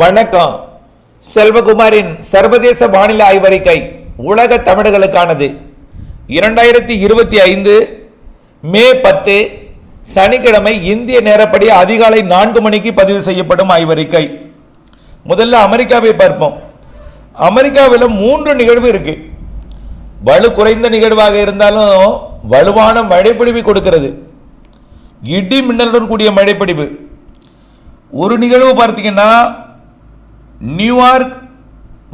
வணக்கம். செல்வகுமாரின் சர்வதேச வானிலை ஆய்வறிக்கை உலக தமிழர்களுக்கானது. இரண்டாயிரத்தி இருபத்தி ஐந்து மே பத்து சனிக்கிழமை இந்திய நேரப்படி அதிகாலை நான்கு மணிக்கு பதிவு செய்யப்படும் ஆய்வறிக்கை. முதல்ல அமெரிக்காவை பார்ப்போம். அமெரிக்காவில் மூன்று நிகழ்வு இருக்கு. வலு குறைந்த நிகழ்வாக இருந்தாலும் வலுவான மழைப்பிடிவு கொடுக்கிறது. இடி மின்னலுடன் கூடிய மழைப்பிடிவு ஒரு நிகழ்வு பார்த்தீங்கன்னா நியூயார்க்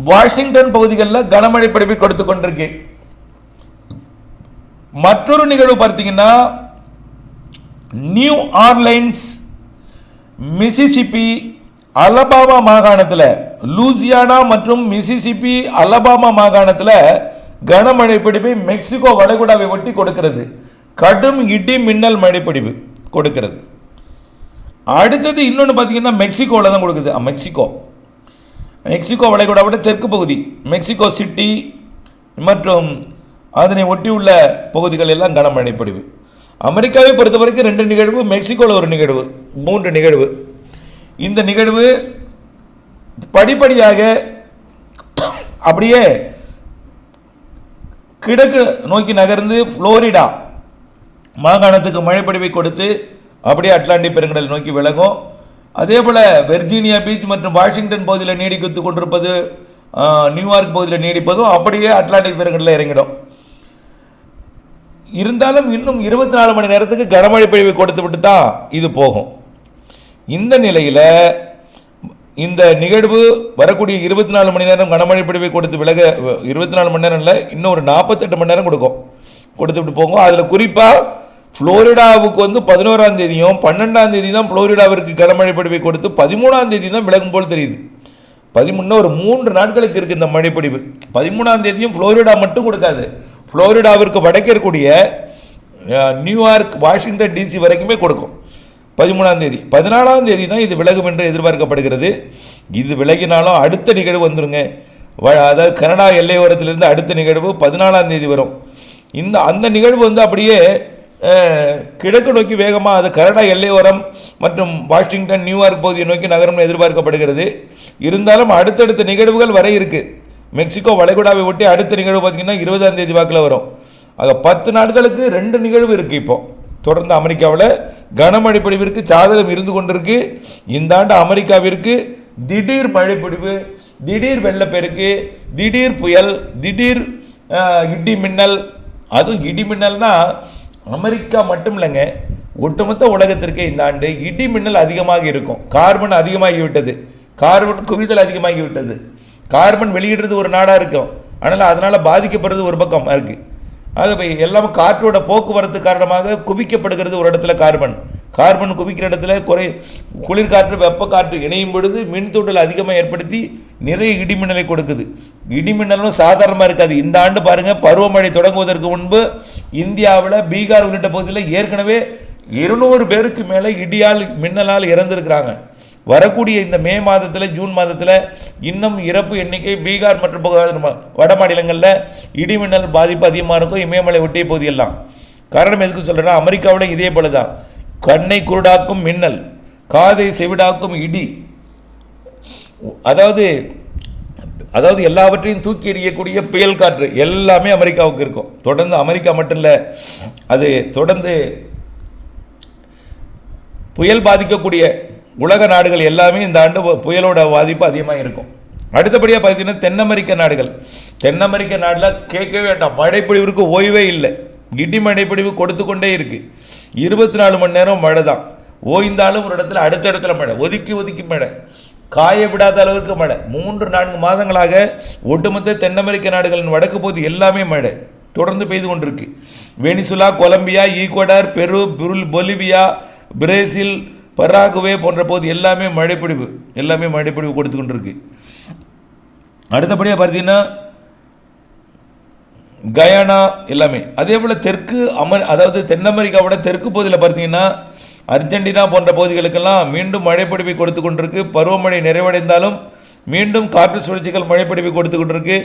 வாஷிங்டன் பகுதிகளில் கனமழை பிடிப்பை கொடுத்து கொண்டிருக்கு. மற்றொரு நிகழ்வு பார்த்தீங்கன்னா நியூ ஆர்லைன்ஸ் மிசிசிப்பி அலபாமா மாகாணத்தில் லூசியானா மற்றும் மிசிசிப்பி அலபாமா மாகாணத்தில் கனமழை பிடிப்பை மெக்சிகோ வளைகுடாவை ஒட்டி கொடுக்கிறது. கடும் இடி மின்னல் மழைப்பிடிவு கொடுக்கிறது. அடுத்தது இன்னொன்று பார்த்தீங்கன்னா மெக்சிகோவில் தான் கொடுக்குது. மெக்சிகோ மெக்சிகோ வளைகுடாவோட தெற்கு பகுதி மெக்சிகோ சிட்டி மற்றும் அதனை ஒட்டியுள்ள பகுதிகள் எல்லாம் கனமழை பொழிவு அமெரிக்காவை பொறுத்த வரைக்கும் ரெண்டு நிகழ்வு மெக்சிகோவில் ஒரு நிகழ்வு மூன்று நிகழ்வு. இந்த நிகழ்வு படிப்படியாக அப்படியே கிழக்கு நோக்கி நகர்ந்து ஃப்ளோரிடா மாகாணத்துக்கு மழைப்படிவை கொடுத்து அப்படியே அட்லாண்டிக் பெருங்கடல் நோக்கி விலகும். அதே போல் வெர்ஜீனியா பீச் மற்றும் வாஷிங்டன் பகுதியில் நீடித்து கொண்டிருப்பது நியூயார்க் பகுதியில் நீடிப்பதும் அப்படியே அட்லாண்டிக் பெருங்கடலில் இறங்கிடும். இருந்தாலும் இன்னும் இருபத்தி நாலு மணி நேரத்துக்கு கனமழை பொழிவு கொடுத்து விட்டு தான் இது போகும். இந்த நிலையில் இந்த நிகழ்வு வரக்கூடிய இருபத்தி நாலு மணி நேரம் கனமழை பிடிவை கொடுத்து விலக இருபத்தி நாலு மணி நேரம் இல்லை இன்னும் ஒரு நாற்பத்தெட்டு மணி நேரம் கொடுக்கும். கொடுத்துட்டு போகும். அதில் குறிப்பாக ஃப்ளோரிடாவுக்கு வந்து பதினோராம் தேதியும் பன்னெண்டாம் தேதி தான் ஃப்ளோரிடாவிற்கு கனமழை பொழிவை கொடுத்து பதிமூணாம் தேதி தான் விலகும் போல் தெரியுது. பதிமூணு ஒரு மூன்று நாட்களுக்கு இருக்குது இந்த மழைப்படிவு பதிமூணாம் தேதியும் ஃப்ளோரிடா மட்டும் கொடுக்காது. ஃப்ளோரிடாவிற்கு வடக்கே இருக்கக்கூடிய நியூயார்க் வாஷிங்டன் டிசி வரைக்குமே கொடுக்கும். பதிமூணாம் தேதி. பதினாலாம் தேதி தான் இது விலகும் என்று எதிர்பார்க்கப்படுகிறது. இது விலகினாலும் அடுத்த நிகழ்வு வந்துருங்க. வ- அதாவது கனடா எல்லையோரத்திலிருந்து அடுத்த நிகழ்வு பதினாலாம் தேதி வரும். இந்த அந்த நிகழ்வு வந்து அப்படியே கிழக்கு நோக்கி வேகமாக அது கனடா எல்லையோரம் மற்றும் வாஷிங்டன் நியூயார்க் பகுதியை நோக்கி நகரம் எதிர்பார்க்கப்படுகிறது. இருந்தாலும் அடுத்தடுத்த நிகழ்வுகள் வர இருக்குது மெக்சிகோ வளைகுடாவை ஒட்டி அடுத்த நிகழ்வு பார்த்திங்கன்னா இருபதாம் தேதி வாக்கில் வரும். ஆக பத்து நாட்களுக்கு ரெண்டு நிகழ்வு இருக்குது இப்போது தொடர்ந்து அமெரிக்காவில் கனமழை பொழிவிற்கு சாதகம் இருந்து கொண்டிருக்கு. இந்த ஆண்டு அமெரிக்காவிற்கு திடீர் மழைப்பொழிவு திடீர் வெள்ளப்பெருக்கு திடீர் புயல் திடீர் இடி மின்னல். அதுவும் இடி மின்னல்னால் அமெரிக்கா மட்டும் இல்லைங்க ஒட்டுமொத்த உலகத்திற்கே இந்த ஆண்டு இடி மின்னல் அதிகமாக இருக்கும். கார்பன் அதிகமாகி விட்டது கார்பன் குவிதல் அதிகமாகிவிட்டது. கார்பன் வெளியிடுறது ஒரு நாடாக இருக்கும். ஆனால் அதனால் பாதிக்கப்படுறது ஒரு பக்கம் இருக்குது ஆகவே எல்லாமே காற்றோட போக்குவரத்து காரணமாக குவிக்கப்படுகிறது ஒரு இடத்துல கார்பன். கார்பன் குவிக்கிற இடத்துல குறை குளிர்காற்று வெப்ப காற்று இணையும் பொழுது மின்தூண்டல் அதிகமாக ஏற்படுத்தி நிறைய இடிமின்னலை கொடுக்குது. இடிமின்னலும் சாதாரணமாக இருக்காது. இந்த ஆண்டு பாருங்கள் பருவமழை தொடங்குவதற்கு முன்பு இந்தியாவில் பீகார் உள்ளிட்ட பகுதியில் ஏற்கனவே இருநூறு பேருக்கு மேலே இடியால் மின்னலால் இறந்திருக்கிறாங்க. வரக்கூடிய இந்த மே மாதத்தில் ஜூன் மாதத்தில் இன்னும் இறப்பு எண்ணிக்கை பீகார் மற்றும் வட மாநிலங்களில் இடிமின்னல் பாதிப்பு அதிகமாக இருக்கும். இமயமலை ஒட்டிய பகுதியெல்லாம். காரணம் எதுக்கு சொல்கிறேன்னா அமெரிக்காவில் இதே போல தான் கண்ணை குருடாக்கும் மின்னல் காதை செவிடாக்கும் இடி அதாவது அதாவது எல்லாவற்றையும் தூக்கி எறியக்கூடிய புயல் காற்று எல்லாமே அமெரிக்காவுக்கு இருக்கும். தொடர்ந்து அமெரிக்கா மட்டும் இல்லை அது தொடர்ந்து புயல் பாதிக்கக்கூடிய உலக நாடுகள் எல்லாமே இந்த ஆண்டு புயலோட பாதிப்பு அதிகமாக இருக்கும். அடுத்தபடியாக பார்த்தீங்கன்னா தென் அமெரிக்க நாடுகள். தென் அமெரிக்க நாடில் கேட்கவே வேண்டாம். மழைப்பொழிவிற்கு ஓய்வே இல்லை. இடி மழைப்பொழிவு கொடுத்து கொண்டே இருக்குது இருபத்தி நாலு மணி நேரம் மழை தான் ஓய்ந்தாலும் ஒரு இடத்துல அடுத்த இடத்துல மழை. ஒதுக்கி ஒதுக்கி மழை. காய விடாத அளவிற்கு மழை. மூன்று நான்கு மாதங்களாக ஒட்டுமொத்த தென் அமெரிக்க நாடுகளின் வடக்கு பகுதி எல்லாமே மழை. தொடர்ந்து பெய்து கொண்டிருக்கு. வெனிசுலா கொலம்பியா ஈக்குவடார் பெரு புருல் பொலிவியா பிரேசில் பராகுவே போன்ற போது எல்லாமே மழைப்பிடிவு எல்லாமே மழைப்பிடிவு கொடுத்து கொண்டிருக்கு. அடுத்தபடியாக பார்த்தீங்கன்னா கயானா எல்லாமே. அதே போல் தெற்கு அமெரி அதாவது தென் அமெரிக்காவோட தெற்கு பகுதியில் பார்த்தீங்கன்னா அர்ஜென்டினா போன்ற பகுதிகளுக்கெல்லாம் மீண்டும் மழைப்பிடிப்பை கொடுத்து கொண்டிருக்கு. பருவமழை நிறைவடைந்தாலும் மீண்டும் காற்று சுழற்சிகள் மழைப்பிடிப்பை கொடுத்து கொண்டிருக்கு.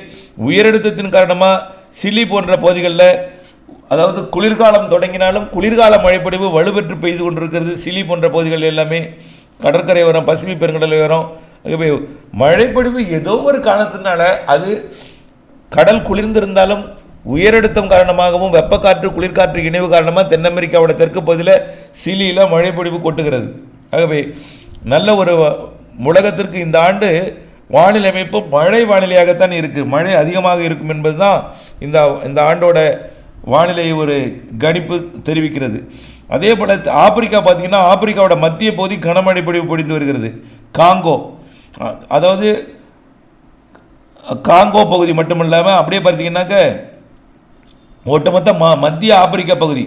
உயரழுத்தத்தின் காரணமாக சிலி போன்ற பகுதிகளில் அதாவது குளிர்காலம் தொடங்கினாலும் குளிர்கால மழைப்பிடிப்பு வலுப்பெற்று பெய்து கொண்டிருக்கிறது. சிலி போன்ற பகுதிகள் எல்லாமே கடற்கரை ஓரம் பசிபிக் பெருங்கடல் வரும் ஆகவே மழைப்பொழிவு ஏதோ ஒரு காரணத்தினால அது கடல் குளிர்ந்திருந்தாலும் உயரழுத்தம் காரணமாகவும் வெப்பக்காற்று குளிர்காற்று இணைவு காரணமாக தென் அமெரிக்காவோட தெற்கு பகுதியில் சிலியில் மழைப்பொழிவு கொட்டுகிறது. ஆகவே நல்ல ஒரு உலகத்திற்கு இந்த ஆண்டு வானிலை அமைப்பு மழை வானிலையாகத்தான் இருக்குது மழை அதிகமாக இருக்கும் என்பது தான் இந்த இந்த ஆண்டோட வானிலை ஒரு கணிப்பு தெரிவிக்கிறது. அதே போல் ஆப்பிரிக்கா பார்த்தீங்கன்னா ஆப்பிரிக்காவோட மத்திய பகுதி கனமழை பொழிவு பொழிந்து வருகிறது. காங்கோ அதாவது காங்கோ பகுதி மட்டும் இல்லாமல் அப்படியே பார்த்தீங்கன்னாக்க ஒட்டுமொத்த ம மத்திய ஆப்பிரிக்கா பகுதி.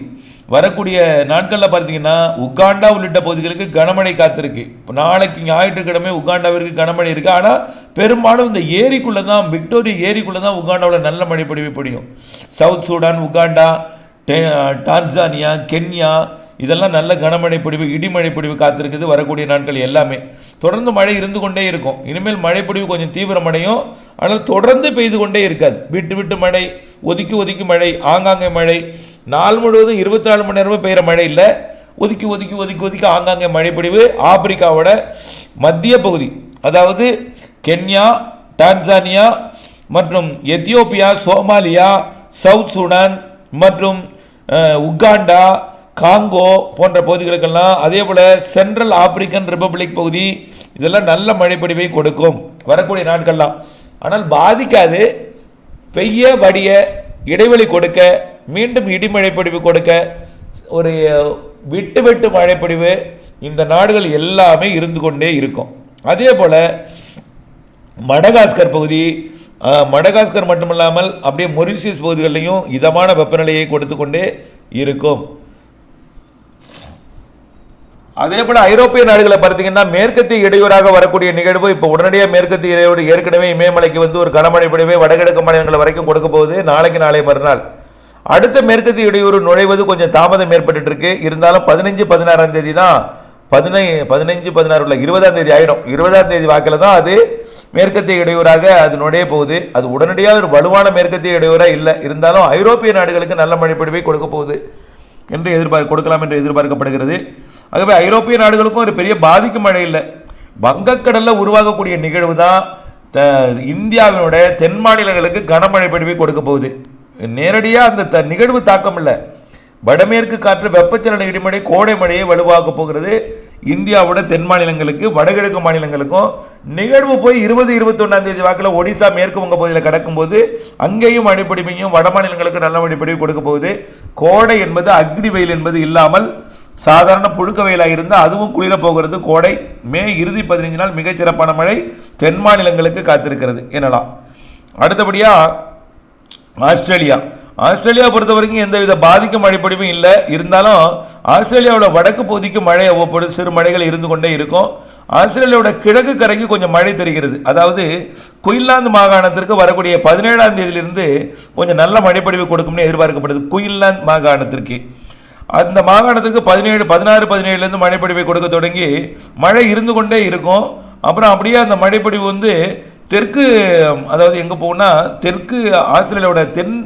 வரக்கூடிய நாட்களில் பார்த்தீங்கன்னா உகாண்டா உள்ளிட்ட பகுதிகளுக்கு கனமழை காத்திருக்கு. இப்போ நாளைக்கு ஞாயிற்றுக்கிழமை உகாண்டாவிற்கு கனமழை இருக்குது ஆனால் பெரும்பாலும் இந்த ஏரிக்குள்ளே தான் விக்டோரியா ஏரிக்குள்ளே தான் உகாண்டாவில் நல்ல மழை பொழிவு பிடிக்கும் South Sudan Uganda Tanzania Kenya இதெல்லாம் நல்ல கனமழை பொழிவு இடிமழை பொழிவு காத்திருக்குது வரக்கூடிய நாட்கள் எல்லாமே. தொடர்ந்து மழை இருந்து கொண்டே இருக்கும். இனிமேல் மழை பொழிவு கொஞ்சம் தீவிரமடையும் ஆனால் தொடர்ந்து பெய்து கொண்டே இருக்காது. விட்டு விட்டு மழை ஒதுக்கி ஒதுக்கி மழை ஆங்காங்கே மழை. நாள் முழுவதும் இருபத்தி நாலு மணி நேரமும் பெய்கிற மழை இல்லை. ஒதுக்கி ஒதுக்கி ஒதுக்கி ஒதுக்கி ஆங்காங்கே மழை ஆப்பிரிக்காவோட மத்திய பகுதி அதாவது கென்யா டான்சானியா மற்றும் எத்தியோப்பியா சோமாலியா சவுத் சூடான் மற்றும் உகாண்டா காங்கோ போன்ற பகுதிகளுக்கெல்லாம் அதே போல் சென்ட்ரல் ஆப்பிரிக்கன் ரிப்பப்ளிக் பகுதி இதெல்லாம் நல்ல மழைப்பொழிவை கொடுக்கும். வரக்கூடிய நாட்கள்லாம். ஆனால் பாதிக்காது. பெய்ய வடிய இடைவெளி கொடுக்க மீண்டும் இடிமழைப்பொழிவு கொடுக்க ஒரு விட்டு விட்டு மழைப்பொழிவு இந்த நாடுகள் எல்லாமே இருந்து கொண்டே இருக்கும். அதே போல் மடகாஸ்கர் பகுதி மடகாஸ்கர் மட்டுமல்லாமல் அப்படியே மொரிஷியஸ் பகுதிகளிலையும் இதமான வெப்பநிலையை கொடுத்து கொண்டே இருக்கும். அதே போல ஐரோப்பிய நாடுகளை பார்த்தீங்கன்னா மேற்கத்திய இடையூறாக வரக்கூடிய நிகழ்வு இப்போ உடனடியாக மேற்கத்திய இடையூறு ஏற்கனவே இமயமலைக்கு வந்து ஒரு கனமழை பொழிவே வடகிழக்கு மாநிலங்கள் வரைக்கும் கொடுக்க போகுது. நாளைக்கு நாளை மறுநாள். அடுத்த மேற்கத்திய இடையூறு நுழைவது கொஞ்சம் தாமதம் ஏற்பட்டு இருக்கு இருந்தாலும் பதினஞ்சு பதினாறாம் தேதி தான் பதினை பதினஞ்சு பதினாறு உள்ள இருபதாம் தேதி ஆயிடும். இருபதாம் தேதி வாக்கில் தான் அது மேற்கத்திய இடையூறாக அது நுழைய போகுது. அது உடனடியாக ஒரு வலுவான மேற்கத்திய இடையூறாக இல்லை. இருந்தாலும் ஐரோப்பிய நாடுகளுக்கு நல்ல மழைப்பொழிவை கொடுக்க போகுது என்று எதிர்பார்க்க கொடுக்கலாம் என்று எதிர்பார்க்கப்படுகிறது. ஆகவே ஐரோப்பிய நாடுகளுக்கும் ஒரு பெரிய பாதிக்கும் மழை இல்லை வங்கக்கடலில் உருவாகக்கூடிய நிகழ்வு தான் த இந்தியாவினோட தென் மாநிலங்களுக்கு கனமழை பொழிவை கொடுக்க போகுது. நேரடியாக அந்த த நிகழ்வு தாக்கம் இல்லை வடமேற்கு காற்று வெப்பச்சலன இடிமழை கோடை மழையை வலுவாக போகிறது. இந்தியாவோட தென் மாநிலங்களுக்கு வடகிழக்கு மாநிலங்களுக்கும் நிகழ்வு போய் இருபது இருபத்தொன்னாம் தேதி வாக்கில் ஒடிசா மேற்கு வங்க பகுதியில் கடக்கும்போது அங்கேயும் மழைப்பிடிமையும் வட மாநிலங்களுக்கு நல்ல மழைப்பிடிவு கொடுக்க போகுது. கோடை என்பது அக்னி வெயில் என்பது இல்லாமல் சாதாரண புழுக்க வெயிலாக இருந்தால் அதுவும் குளிர போகிறது. கோடை மே இறுதி பதினைஞ்சு நாள் மிகச்சிறப்பான மழை தென் மாநிலங்களுக்கு காத்திருக்கிறது எனலாம். அடுத்தபடியாக ஆஸ்திரேலியா. ஆஸ்திரேலியா பொறுத்த வரைக்கும் எந்தவித பாதிக்கும் மழைப்பொழிவும் இல்லை. இருந்தாலும் ஆஸ்திரேலியாவோட வடக்கு பகுதிக்கு மழை அவ்வப்போது சிறு மழைகள் இருந்து கொண்டே இருக்கும். ஆஸ்திரேலியாவோட கிழக்கு கரைக்கு கொஞ்சம் மழை தெரிகிறது. அதாவது குயின்லாந்து மாகாணத்திற்கு வரக்கூடிய பதினேழாம் தேதியிலிருந்து கொஞ்சம் நல்ல மழைப்பொழிவு கொடுக்கும்னு எதிர்பார்க்கப்படுது. குயின்லாந்து மாகாணத்திற்கு. அந்த மாகாணத்துக்கு பதினேழு பதினாறு பதினேழுலேருந்து மழைப்பொழிவை கொடுக்க தொடங்கி மழை இருந்து கொண்டே இருக்கும். அப்புறம் அப்படியே அந்த மழைப்பொழிவு வந்து தெற்கு அதாவது எங்கே போகும்னா தெற்கு ஆஸ்திரேலியாவோட தென்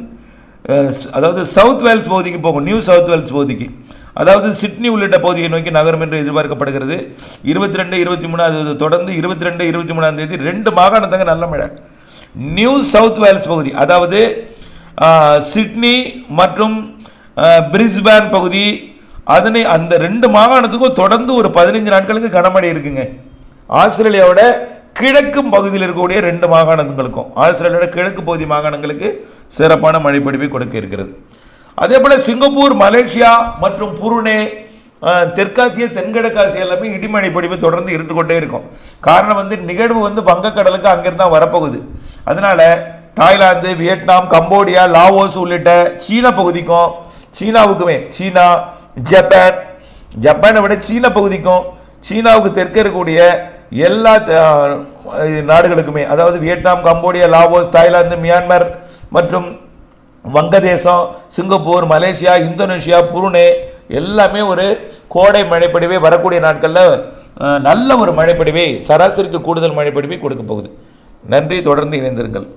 அதாவது சவுத் வேல்ஸ் பகுதிக்கு போகும். நியூ சவுத் வேல்ஸ் பகுதிக்கு. அதாவது சிட்னி உள்ளிட்ட பகுதியை நோக்கி நகரம் என்று எதிர்பார்க்கப்படுகிறது. இருபத்தி ரெண்டு இருபத்தி மூணு அது தொடர்ந்து இருபத்தி ரெண்டு இருபத்தி மூணாம் தேதி ரெண்டு மாகாணத்தங்க நல்ல மழை. நியூ சவுத் வேல்ஸ் பகுதி அதாவது சிட்னி மற்றும் பிரிஸ்பேன் பகுதி அதனை அந்த ரெண்டு மாகாணத்துக்கும் தொடர்ந்து ஒரு பதினைஞ்சு நாட்களுக்கு கனமழை இருக்குங்க. ஆஸ்திரேலியாவோட கிழக்கு பகுதியில் இருக்கக்கூடிய ரெண்டு மாகாணங்களுக்கும் ஆஸ்திரேலியாவோட கிழக்கு பகுதி மாகாணங்களுக்கு சிறப்பான மழைப்பொழிவை கொடுக்க இருக்கிறது. அதே போல் சிங்கப்பூர் மலேசியா மற்றும் புருனே தெற்காசிய தென்கிழக்காசிய எல்லாமே இடிமழை பொழிவு தொடர்ந்து இருந்து கொண்டே இருக்கும். காரணம் வந்து நிகழ்வு வந்து வங்கக்கடலுக்கு அங்கிருந்து தான் வரப்போகுது. அதனால தாய்லாந்து வியட்நாம் கம்போடியா லாவோஸ் உள்ளிட்ட சீன பகுதிக்கும் சீனாவுக்குமே. சீனா ஜப்பான். ஜப்பானை விட சீன பகுதிக்கும் சீனாவுக்கு தெற்கே இருக்கக்கூடிய எல்லா நாடுகளுக்குமே அதாவது Vietnam Cambodia Laos Thailand Myanmar மற்றும் வங்கதேசம் சிங்கப்பூர் மலேசியா இந்தோனேஷியா புருனே எல்லாமே ஒரு கோடை மழைப்படிவே வரக்கூடிய நாட்களில் நல்ல ஒரு மழைப்படிவை சராசரிக்கு கூடுதல் மழைப்படிவை கொடுக்க போகுது. நன்றி தொடர்ந்து இணைந்திருங்கள்.